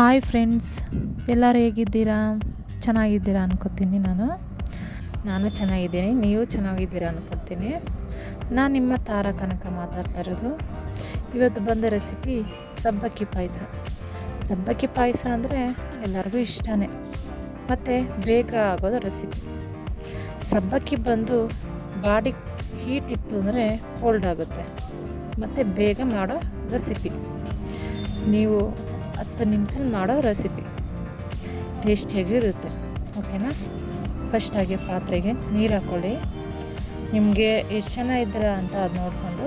Hi friends ಎಲ್ಲರೂ ಹೇಗಿದ್ದೀರಾ? ಚೆನ್ನಾಗಿದ್ದೀರಾ ಅನ್ಕೋತೀನಿ ನಾನು. ನಾನು ಚೆನ್ನಾಗಿದ್ದೀನಿ, ನೀವು ಚೆನ್ನಾಗಿದ್ದೀರಾ ಅನ್ಕೋತೀನಿ. ನಾನು ನಿಮ್ಮ ತಾರ ಕನಕ ಮಾತಾಡ್ತಾ ಇರೋದು. ಇವತ್ತು ಬಂದ ರೆಸಿಪಿ ಸಬ್ಬಕ್ಕಿ ಪಾಯಸ. ಸಬ್ಬಕ್ಕಿ ಪಾಯಸ ಅಂದರೆ ಎಲ್ಲರಿಗೂ ಇಷ್ಟನೇ, ಮತ್ತು ಬೇಗ ಆಗೋದು ರೆಸಿಪಿ ಸಬ್ಬಕ್ಕಿ ಬಂದು ಬಾಡಿ ಹೀಟ್ ಇತ್ತು ಅಂದರೆ ಕೋಲ್ಡ್ ಆಗುತ್ತೆ, ಮತ್ತು ಬೇಗ ಮಾಡೋ ರೆಸಿಪಿ ನೀವು ಹತ್ತು ನಿಮಿಷದಲ್ಲಿ ಮಾಡೋ ರೆಸಿಪಿ ಟೇಸ್ಟಿಯಾಗಿರುತ್ತೆ ಓಕೆನಾ ಫಸ್ಟಾಗಿ ಪಾತ್ರೆಗೆ ನೀರು ಹಾಕ್ಕೊಳ್ಳಿ ನಿಮಗೆ ಎಷ್ಟು ಜನ ಇದ್ದೀರ ಅಂತ ಅದು ನೋಡಿಕೊಂಡು,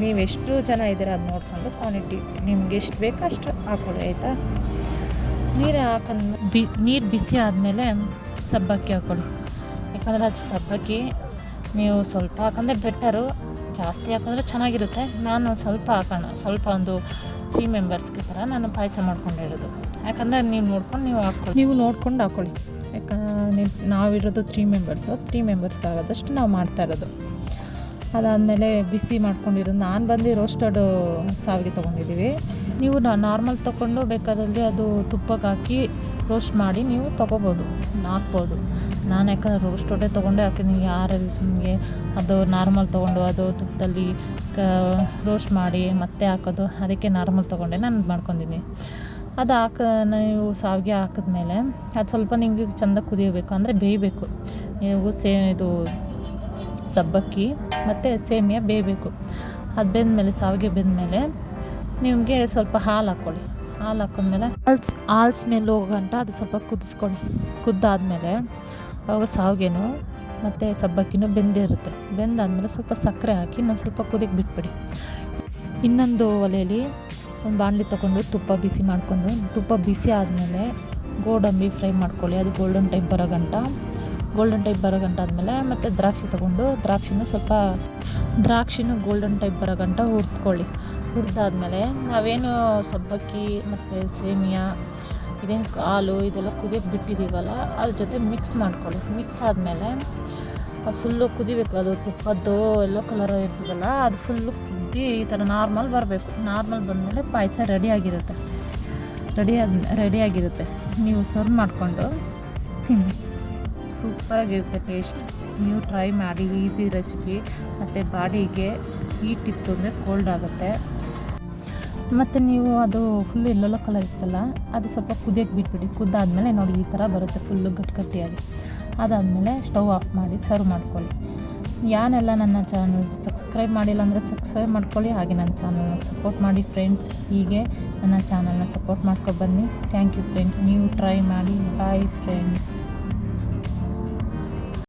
ನೀವು ಎಷ್ಟು ಜನ ಇದ್ದೀರ ಅದು ನೋಡಿಕೊಂಡು ಕ್ವಾಂಟಿಟಿ ನಿಮ್ಗೆ ಎಷ್ಟು ಬೇಕೋ ಅಷ್ಟು ಹಾಕ್ಕೊಳ್ಳಿ ಆಯಿತಾ? ನೀರು ಹಾಕೊಂಡು ಬಿ, ನೀರು ಬಿಸಿ ಆದಮೇಲೆ ಸಬ್ಬಕ್ಕಿ ಹಾಕ್ಕೊಳ್ಳಿ ಯಾಕಂದರೆ ಅದು ಸಬ್ಬಕ್ಕಿ ನೀವು ಸ್ವಲ್ಪ ಹಾಕಂದ್ರೆ ಬೆಟರು ಜಾಸ್ತಿ ಹಾಕಿದ್ರೆ ಚೆನ್ನಾಗಿರುತ್ತೆ. ನಾನು ಸ್ವಲ್ಪ ಹಾಕೋಣ ಸ್ವಲ್ಪ ಒಂದು ತ್ರೀ ಮೆಂಬರ್ಸ್ಗೆ ಥರ ನಾನು ಪಾಯಸ ಮಾಡ್ಕೊಂಡಿರೋದು ಯಾಕಂದರೆ ನೀವು ನೋಡ್ಕೊಂಡು ನೀವು ಹಾಕ್ಕೊಳ್ಳಿ ನೀವು ನೋಡ್ಕೊಂಡು ಹಾಕ್ಕೊಳ್ಳಿ ಯಾಕಂದ್ರೆ ನಾವಿರೋದು ತ್ರೀ ಮೆಂಬರ್ಸು ತ್ರೀ ಮೆಂಬರ್ಸ್ಗೆ ಆಗೋದಷ್ಟು ನಾವು ಮಾಡ್ತಾ ಇರೋದು. ಅದಾದಮೇಲೆ ಬಿಸಿ ಮಾಡ್ಕೊಂಡಿರೋ ನಾನು ಬಂದು ರೋಸ್ಟೆಡ್ ಸಾವಿಗೆ ತೊಗೊಂಡಿದ್ದೀವಿ. ನೀವು ನಾರ್ಮಲ್ ತೊಗೊಂಡು ಬೇಕಾದಲ್ಲಿ ಅದು ತುಪ್ಪಕ್ಕೆ ಹಾಕಿ ರೋಸ್ಟ್ ಮಾಡಿ ನೀವು ತೊಗೋಬೋದು. ಹಾಕ್ಬೋದು. ನಾನು ಯಾಕಂದ್ರೆ ರೋಸ್ಟೋಡೆ ತೊಗೊಂಡೆ ಹಾಕಿದ್ದೀನಿ ಯಾರಲ್ಲಿ ಸುಮ್ಮನೆ ಅದು ನಾರ್ಮಲ್ ತೊಗೊಂಡು ಅದು ತುಪ್ಪದಲ್ಲಿ ಕ ರೋಸ್ಟ್ ಮಾಡಿ ಮತ್ತೆ ಹಾಕೋದು, ಅದಕ್ಕೆ ನಾರ್ಮಲ್ ತೊಗೊಂಡೆ. ನಾನು ಮಾಡ್ಕೊಂಡಿದ್ದೀನಿ. ಅದು ಹಾಕ ನೀವು ಸಾವಿಗೆ ಹಾಕಿದ್ಮೇಲೆ ಅದು ಸ್ವಲ್ಪ ನಿಮಗೆ ಚೆಂದ ಕುದಿಯಬೇಕು. ಅಂದರೆ ಬೇಯಬೇಕು. ನೀವು ಸೇ ಇದು ಸಬ್ಬಕ್ಕಿ ಮತ್ತು ಸೇಮಿಯ ಬೇಯಬೇಕು. ಅದು ಬೆಂದಮೇಲೆ, ಸಾವಿಗೆ ಬೆಂದಮೇಲೆ ನಿಮಗೆ ಸ್ವಲ್ಪ ಹಾಲು ಹಾಕ್ಕೊಳ್ಳಿ. ಹಾಲು ಹಾಕೊಂಡ್ಮೇಲೆ ಹಾಲ್ಸ್ ಮೇಲೆ ಹೋಗೋ ಹೋಗಂಟ ಅದು ಸ್ವಲ್ಪ ಕುದಿಸ್ಕೊಳ್ಳಿ. ಕುದ್ದಾದಮೇಲೆ ಅವಾಗ ಸಾವಿಗೆನೂ ಮತ್ತು ಸಬ್ಬಕ್ಕಿನೂ ಬೆಂದಿರುತ್ತೆ ಬೆಂದಾದಮೇಲೆ ಸ್ವಲ್ಪ ಸಕ್ಕರೆ ಹಾಕಿ ಇನ್ನೊಂದು ಸ್ವಲ್ಪ ಕುದಿಗೆ ಬಿಟ್ಬಿಡಿ. ಇನ್ನೊಂದು ಒಲೆಯಲ್ಲಿ ಒಂದು ಬಾಣಲಿ ತೊಗೊಂಡು ತುಪ್ಪ ಬಿಸಿ ಮಾಡಿಕೊಂಡು ತುಪ್ಪ ಬಿಸಿ ಆದಮೇಲೆ ಗೋಡಂಬಿ ಫ್ರೈ ಮಾಡ್ಕೊಳ್ಳಿ. ಅದು ಗೋಲ್ಡನ್ ಟೈಪ್ ಬರೋ ಗಂಟ ಗೋಲ್ಡನ್ ಟೈಪ್ ಬರೋ ಗಂಟ ಆದಮೇಲೆ ಮತ್ತು ದ್ರಾಕ್ಷಿ ತೊಗೊಂಡು ದ್ರಾಕ್ಷಿನೂ ಸ್ವಲ್ಪ ದ್ರಾಕ್ಷಿನೂ ಗೋಲ್ಡನ್ ಟೈಪ್ ಬರೋ ಗಂಟ ಹುರ್ತ್ಕೊಳ್ಳಿ ಹುರಿದಾದ್ಮೇಲೆ ನಾವೇನು ಸಬ್ಬಕ್ಕಿ ಮತ್ತು ಸೇಮಿಯಾ, ಇದೇನು ಹಾಲು ಇದೆಲ್ಲ ಕುದಿಯೋಕ್ಕೆ ಬಿಟ್ಟಿದ್ದೀವಲ್ಲ ಅದ್ರ ಜೊತೆ ಮಿಕ್ಸ್ ಮಾಡ್ಕೊಳ್ಳಿ. ಮಿಕ್ಸ್ ಆದಮೇಲೆ ಫುಲ್ಲು ಕುದಿಬೇಕು. ಅದು ತುಪ್ಪದ್ದು ಎಲ್ಲೋ ಕಲರ್ ಇರ್ತದಲ್ಲ, ಅದು ಫುಲ್ಲು ಕುದ್ದಿ ಈ ಥರ ನಾರ್ಮಲ್ ಬರಬೇಕು. ನಾರ್ಮಲ್ ಬಂದಮೇಲೆ ಪಾಯಸ ರೆಡಿಯಾಗಿರುತ್ತೆ ರೆಡಿ ರೆಡಿಯಾಗಿರುತ್ತೆ ನೀವು ಸರ್ವ್ ಮಾಡಿಕೊಂಡು ತಿನ್ನಿ. ಸೂಪರಾಗಿರುತ್ತೆ ಟೇಸ್ಟ್ ನೀವು ಟ್ರೈ ಮಾಡಿ ಈಸಿ ರೆಸಿಪಿ ಮತ್ತು ಬಾಡಿಗೆ ಹೀಟ್ ಇತ್ತು ಅಂದರೆ ಕೋಲ್ಡ್ ಆಗುತ್ತೆ. ಮತ್ತು ನೀವು ಅದು ಫುಲ್ಲು ಎಲ್ಲೆಲ್ಲೋ ಕಲರ್ ಇತ್ತಲ್ಲ, ಅದು ಸ್ವಲ್ಪ ಕುದಿಯೋಕ್ಕೆ ಬಿಟ್ಬಿಡಿ. ಕುದ್ದಾದಮೇಲೆ ನೋಡಿ, ಈ ಥರ ಬರುತ್ತೆ ಫುಲ್ಲು ಗಟ್ಟಿಗಟ್ಟಿಯಾಗಿ ಅದಾದಮೇಲೆ ಸ್ಟವ್ ಆಫ್ ಮಾಡಿ ಸರ್ವ್ ಮಾಡ್ಕೊಳ್ಳಿ. ಯಾನೆಲ್ಲ ನನ್ನ ಚಾನಲ್ ಸಬ್ಸ್ಕ್ರೈಬ್ ಮಾಡಿಲ್ಲ ಅಂದರೆ ಸಬ್ಸ್ಕ್ರೈಬ್ ಮಾಡ್ಕೊಳ್ಳಿ. ಹಾಗೆ ನನ್ನ ಚಾನಲ್ನ ಸಪೋರ್ಟ್ ಮಾಡಿ ಫ್ರೆಂಡ್ಸ್ ಹೀಗೆ ನನ್ನ ಚಾನಲ್ನ ಸಪೋರ್ಟ್ ಮಾಡ್ಕೊಬನ್ನಿ ಥ್ಯಾಂಕ್ ಯು ಫ್ರೆಂಡ್ ನೀವು ಟ್ರೈ ಮಾಡಿ. Bye friends